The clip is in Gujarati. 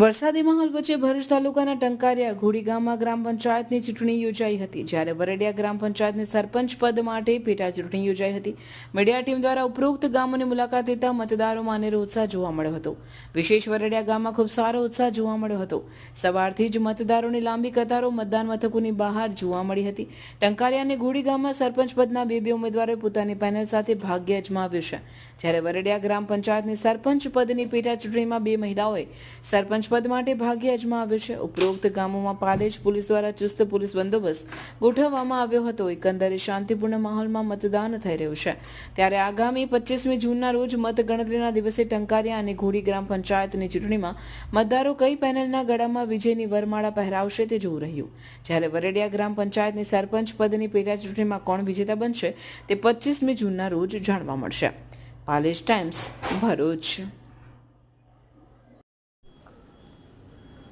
વરસાદી માહોલ વચ્ચે ભરૂચ તાલુકાના ટંકારિયા ઘોડી ગામમાં ગ્રામ પંચાયતની ચૂંટણી યોજાઈ હતી, જ્યારે વરડિયા ગ્રામ પંચાયતની સરપંચ પદ માટે પેટા ચૂંટણી યોજાઈ હતી. મીડિયા ટીમ દ્વારા ઉપરોક્ત ગામોની મુલાકાત લેતા મતદારોમાં અનેરો ઉત્સાહ જોવા મળ્યો હતો. વિશેષ વરડિયા ગામમાં ખૂબ સારો ઉત્સાહ જોવા મળ્યો હતો. સવારથી જ મતદારોની લાંબી કતારો મતદાન મથકોની બહાર જોવા મળી હતી. ટંકારિયા અને ઘોડી ગામમાં સરપંચ પદના બે બે ઉમેદવારોએ પોતાની પેનલ સાથે ભાગ્ય અજમાવ્યું છે. જ્યારે વરડિયા ગ્રામ પંચાયતની સરપંચ પદની પેટા ચૂંટણીમાં બે મહિલાઓએ સરપંચ પદ માટે ભાગ્ય અજમાવ્યો છે. ઉપરોક્ત ગામોમાં પાલેજ પોલીસ દ્વારા ચુસ્ત પોલીસ બંદોબસ્ત ગોઠવવામાં આવ્યો હતો. એકંદરે શાંતિપૂર્ણ માહોલમાં મતદાન થઈ રહ્યું છે. ત્યારે આગામી પચીસમી જૂનના રોજ મતગણતરીના દિવસે ટંકારિયા અને ઘોડી ગ્રામ પંચાયતની ચૂંટણીમાં મતદારો કઈ પેનલના ગળામાં વિજયની વરમાળા પહેરાવશે તે જોવું રહ્યું. જ્યારે વરડિયા ગ્રામ પંચાયતની સરપંચ પદની પેટા ચૂંટણીમાં કોણ વિજેતા બનશે તે પચીસમી જૂનના રોજ જાણવા મળશે. પાલેજ ટાઈમ્સ, ભરૂચ.